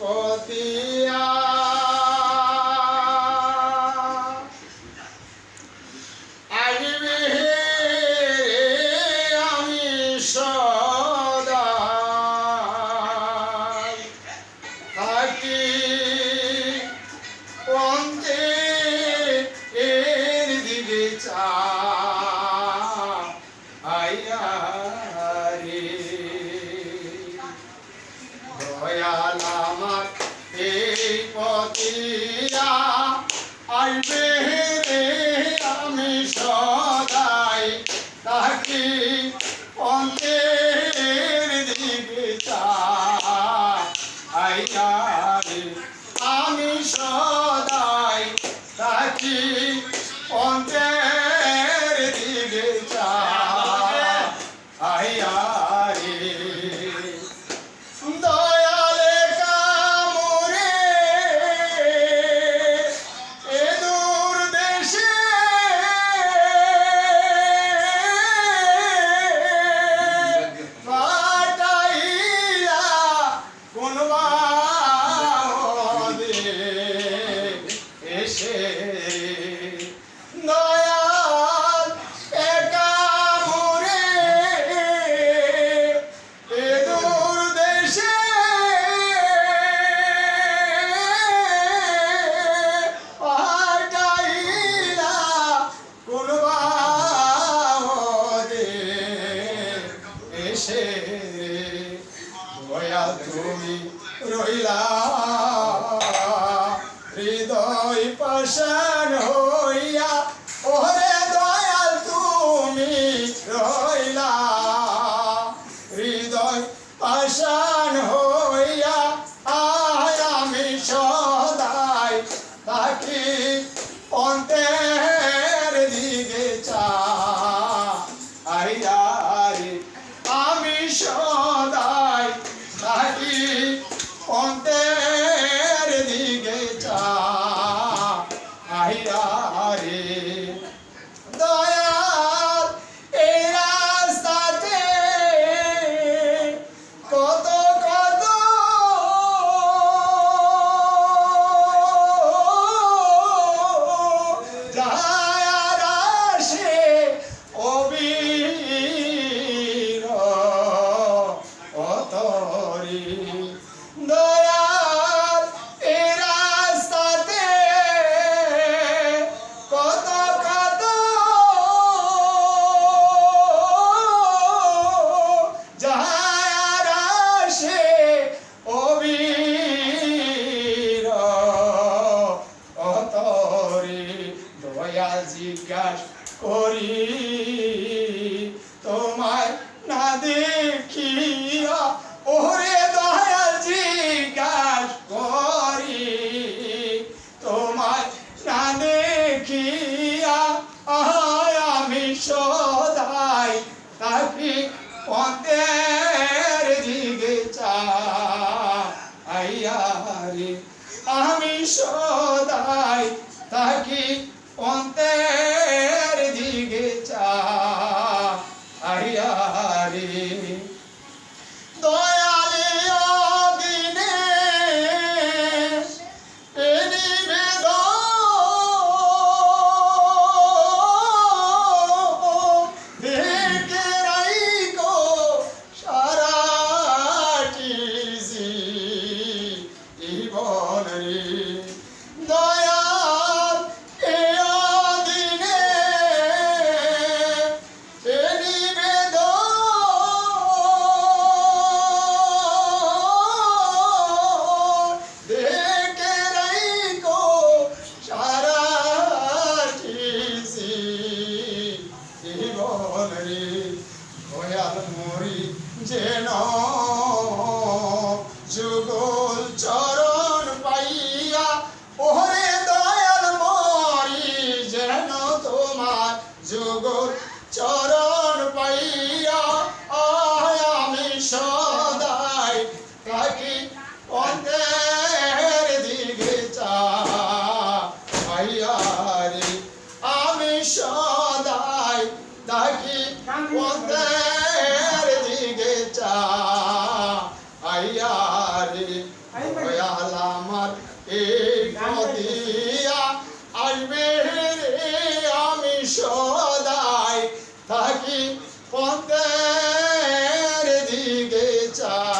পথে এই পতিয়া আইবে রে আমি সব সে দয়াল তুমি রইলা। হৃদয় পাশান হইয়া, ওরে দয়াল তুমি রইলা। হৃদয় পাশান হইয়া আয় আমি সদাই থাকি অন্তে আমি সদাই থাকি অন্তের ah যুগর চরণ পাইয়া আয় আমি সদাই থাকি অন্তের দিকে চাইয়া আমি সদাই থাকি অন্তের দিকে চাইয়া রে আমার এই নদিয়া দিকে